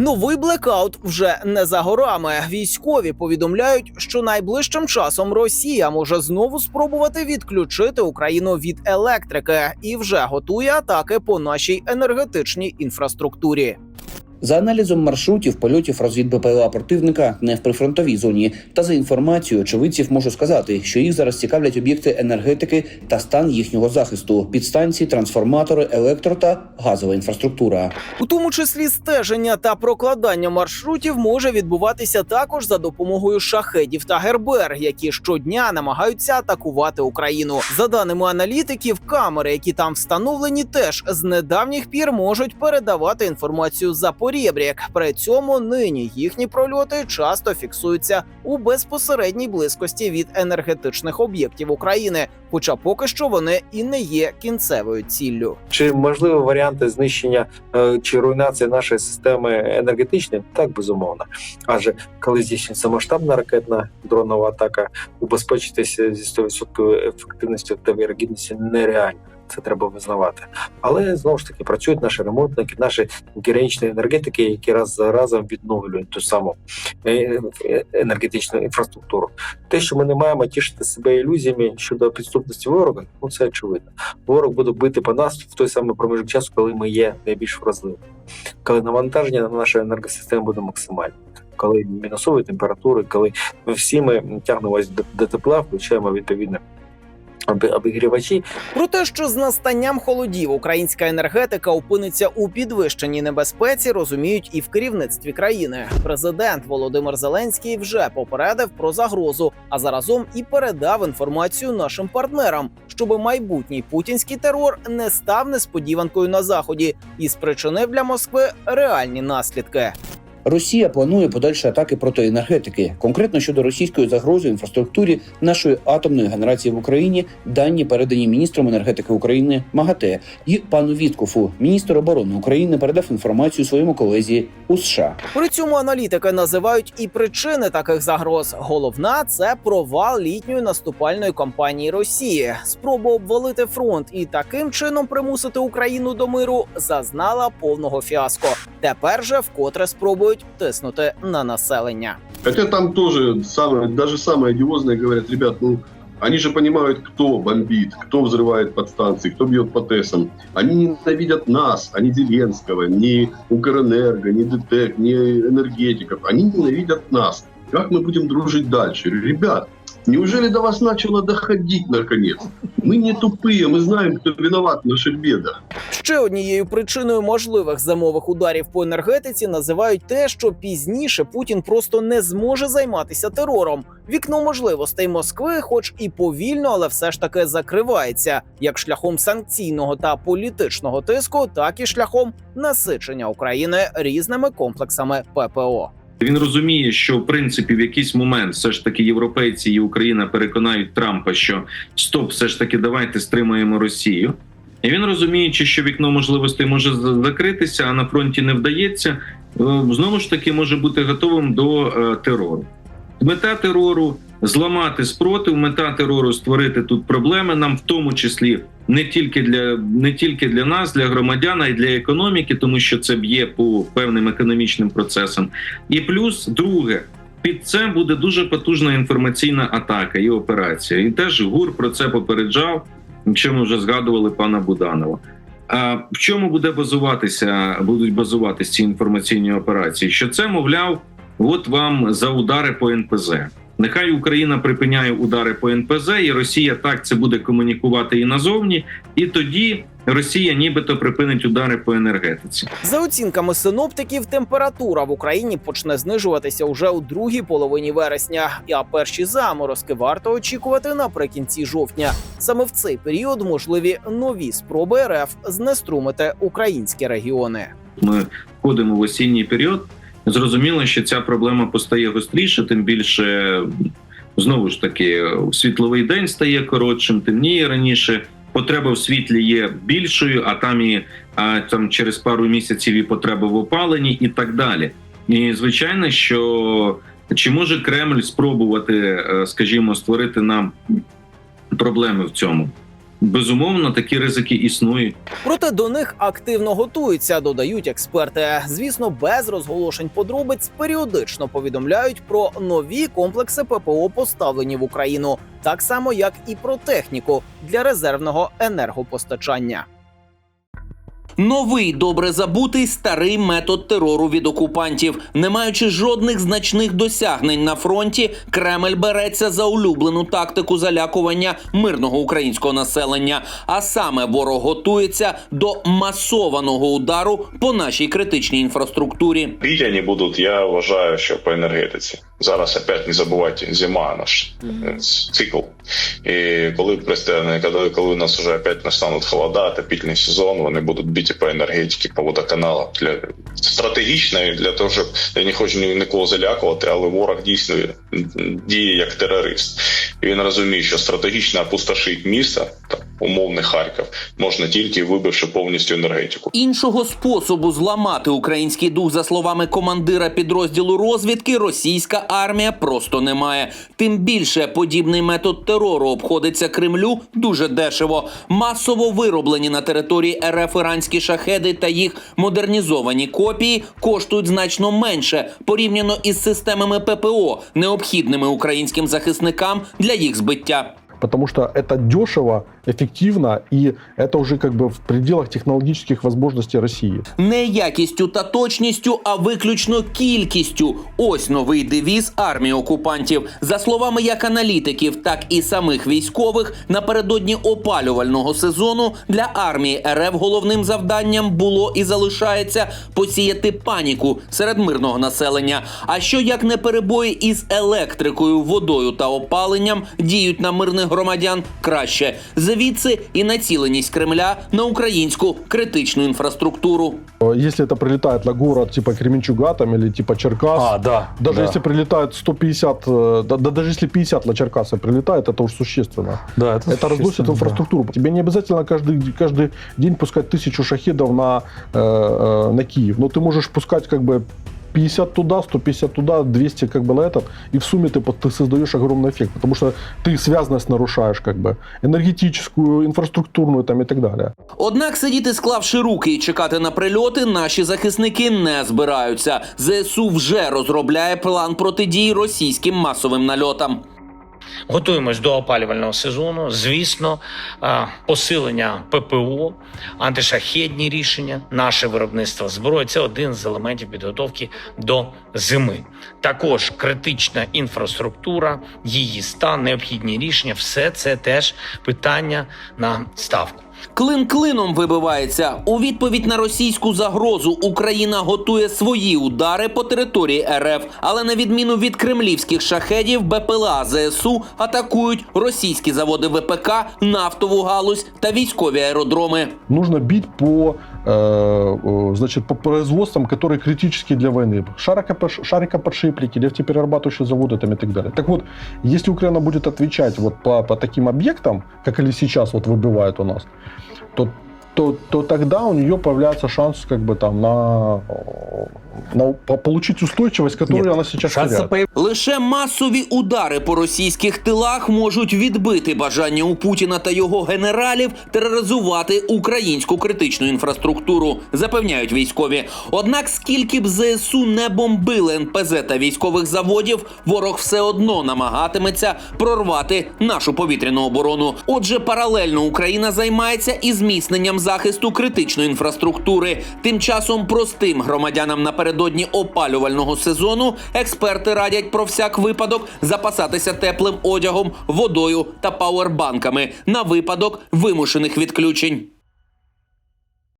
Новий блекаут вже не за горами. Військові повідомляють, що найближчим часом Росія може знову спробувати відключити Україну від електрики і вже готує атаки по нашій енергетичній інфраструктурі. За аналізом маршрутів польотів розвід БПЛА противника не в прифронтовій зоні, та за інформацією очевидців можу сказати, що їх зараз цікавлять об'єкти енергетики та стан їхнього захисту, підстанції, трансформатори, електро та газова інфраструктура. У тому числі стеження та прокладання маршрутів може відбуватися також за допомогою шахедів та гербер, які щодня намагаються атакувати Україну. За даними аналітиків, камери, які там встановлені, теж з недавніх пір можуть передавати інформацію за порєбрік. При цьому нині їхні прольоти часто фіксуються у безпосередній близькості від енергетичних об'єктів України, хоча поки що вони і не є кінцевою ціллю. Чи можливі варіанти знищення е, чи руйнації нашої системи енергетичної? Так безумовно. Адже коли здійснюється масштабна ракетна дронова атака, убезпечитися зі 100% ефективністю та вірогідністю нереально. Це треба визнавати, але знову ж таки працюють наші ремонтники, наші героїчні енергетики, які раз за разом відновлюють ту саму е, е, енергетичну інфраструктуру. Те, що ми не маємо тішити себе ілюзіями щодо підступності ворога, ну це очевидно. Ворог буде бити по нас в той самий проміжок часу, коли ми є найбільш вразливими, коли навантаження на нашу енергосистему буде максимальне. Коли мінусові температури, коли всі ми тягнемось до, тепла, включаємо відповідно оби- обігрівачі, Про те, що з настанням холодів українська енергетика опиниться у підвищеній небезпеці, розуміють і в керівництві країни. Президент Володимир Зеленський вже попередив про загрозу, а заразом і передав інформацію нашим партнерам, щоб майбутній путінський терор не став несподіванкою на заході і спричинив для Москви реальні наслідки. Росія планує подальші атаки проти енергетики, конкретно щодо російської загрози інфраструктурі нашої атомної генерації в Україні. Дані передані міністром енергетики України МАГАТЕ і пану Віткофу. Міністр оборони України передав інформацію своєму колезі у США. При цьому аналітики називають і причини таких загроз. Головна це провал літньої наступальної кампанії Росії. Спроба обвалити фронт і таким чином примусити Україну до миру зазнала повного фіаско. Тепер же вкотре спробують тиснути на населення. Хотя там тоже самое, даже самые одиозные говорят, ребят, ну, они же понимают, кто бомбит, кто взрывает подстанции, кто бьет по ТЭСам. Они ненавидят нас, а не Зеленского, ни Укрэнерго, ни ДТЭК, ни энергетиков. Они ненавидят нас. Как мы будем дружить дальше? Я говорю, Ребят, неужели до вас начало доходить наконец? Мы не тупые, мы знаем, кто виноват в наших бедах. Ще однією причиною можливих зимових ударів по енергетиці називають те, що пізніше Путін просто не зможе займатися терором. Вікно можливостей Москви, хоч і повільно, але все ж таки закривається як шляхом санкційного та політичного тиску, так і шляхом насичення України різними комплексами ППО. Він розуміє, що в принципі в якийсь момент все ж таки європейці і Україна переконають Трампа, що стоп, все ж таки давайте стримаємо Росію. І він розуміючи, що вікно можливостей може закритися, а на фронті не вдається, е, знову ж таки може бути готовим до е, терору. Мета терору зламати спротив, мета терору створити тут проблеми нам, в тому числі не тільки для не тільки для нас, для громадян, а й для економіки, тому що це б'є по певним економічним процесам. І плюс друге. Під це буде дуже потужна інформаційна атака і операція. І теж ГУР про це попереджав, якщо вже згадували пана Буданова. А в чому буде базуватися, будуть базуватися ці інформаційні операції? Що це, мовляв, от вам за удари по НПЗ. Нехай Україна припиняє удари по НПЗ, і Росія так це буде комунікувати і назовні, і тоді Росія нібито припинить удари по енергетиці. За оцінками синоптиків, температура в Україні почне знижуватися уже у другій половині вересня, а перші заморозки варто очікувати наприкінці жовтня. Саме в цей період можливі нові спроби РФ знеструмити українські регіони. Ми входимо в осінній період. Зрозуміло, що ця проблема постає гостріше, тим більше знову ж таки світловий день стає коротшим, темніє раніше. Потреба в світлі є більшою, а там і а, там через пару місяців і потреба в опаленні, і так далі. І звичайно, що чи може Кремль спробувати, е, скажімо, створити нам проблеми в цьому? Безумовно такі ризики існують. Проте до них активно готуються, додають експерти. Звісно, без розголошень подробиць періодично повідомляють про нові комплекси ППО, поставлені в Україну, так само як і про техніку для резервного енергопостачання. Новий добре забутий старий метод терору від окупантів. Не маючи жодних значних досягнень на фронті, Кремль береться за улюблену тактику залякування мирного українського населення. А саме ворог готується до масованого удару по нашій критичній інфраструктурі. Бить они будут, я вважаю, що по енергетиці. Зараз опять не забувайте, зима наш е, цикл. І коли пристане, коли, коли у нас вже опять настануть холода, отопительний сезон, вони будуть біті по енергетиці, по водоканалам. Для стратегічно для того, щоб я не хочу ні- нікого залякувати, але ворог дійсно діє як терорист. І він розуміє, що стратегічно опустошить місто, так, умовний Харків, можна тільки вибивши повністю енергетику. Іншого способу зламати український дух, за словами командира підрозділу розвідки, російська армія просто немає. Тим більше подібний метод терору обходиться Кремлю дуже дешево. Масово вироблені на території РФ іранські шахеди та їх модернізовані копії коштують значно менше порівняно із системами ППО, необхідними українським захисникам для їх збиття. потому что это дешево, эффективно, и это уже как бы в пределах технологических возможностей России. Не якістю та точністю, а виключно кількістю. Ось новий девіз армії окупантів. За словами як аналітиків, так і самих військових, напередодні опалювального сезону для армії РФ головним завданням було і залишається посіяти паніку серед мирного населення. А що як не перебої із електрикою, водою та опаленням діють на мирних громадян краще. Звідси і націленість Кремля на українську критичну інфраструктуру. Э, Если это прилетает на город типа Кременчуга там, или типа Черкас, А, да. даже да. если прилетает 150, э, да, да даже если 50 на Черкасы прилетает, это уж существенно. Да, это, Это разносит существенно, да. инфраструктуру. Тебе не обязательно каждый, каждый день пускать тысячу шахедов на, э, э, на Киев, но ты можешь пускать как бы 50 туда, 150 туда, 200 как бы на этот, и в сумме ты, под- ты создаешь огромный эффект, потому что ты связанность нарушаешь как бы, энергетическую, инфраструктурную там и так далее. Однак сидіти, склавши руки і чекати на прильоти, наші захисники не збираються. ЗСУ вже розробляє план протидії російським масовим нальотам. Готуємось до опалювального сезону. Звісно, посилення ППО, антишахедні рішення, наше виробництво зброї це один з елементів підготовки до зими. Також критична інфраструктура, її стан, необхідні рішення все це теж питання на ставку. Клин клином вибивається. У відповідь на російську загрозу Україна готує свої удари по території РФ, але на відміну від кремлівських шахедів, БПЛА ЗСУ атакують російські заводи ВПК, нафтову галузь та військові аеродроми. нужно бить по, значит, по производствам, которые критические для войны. Шарикоподш- Шарикоподшипники, нефтеперерабатывающие заводы там и так далее. Так вот, если Украина будет отвечать вот по, по таким объектам, как или сейчас вот выбивает у нас, то, то, то тогда у нее появляется шанс как бы там на, э, на по- получить устойчивость, которую Нет, она сейчас Шансы теряет. появ- Лише масові удари по російських тилах можуть відбити бажання у Путіна та його генералів тероризувати українську критичну інфраструктуру, запевняють військові. Однак, скільки б ЗСУ не бомбили НПЗ та військових заводів, ворог все одно намагатиметься прорвати нашу повітряну оборону. Отже, паралельно Україна займається і зміцненням захисту критичної інфраструктури. Тим часом простим громадянам напередодні опалювального сезону експерти радять про всяк випадок запасатися теплим одягом, водою та пауербанками на випадок вимушених відключень.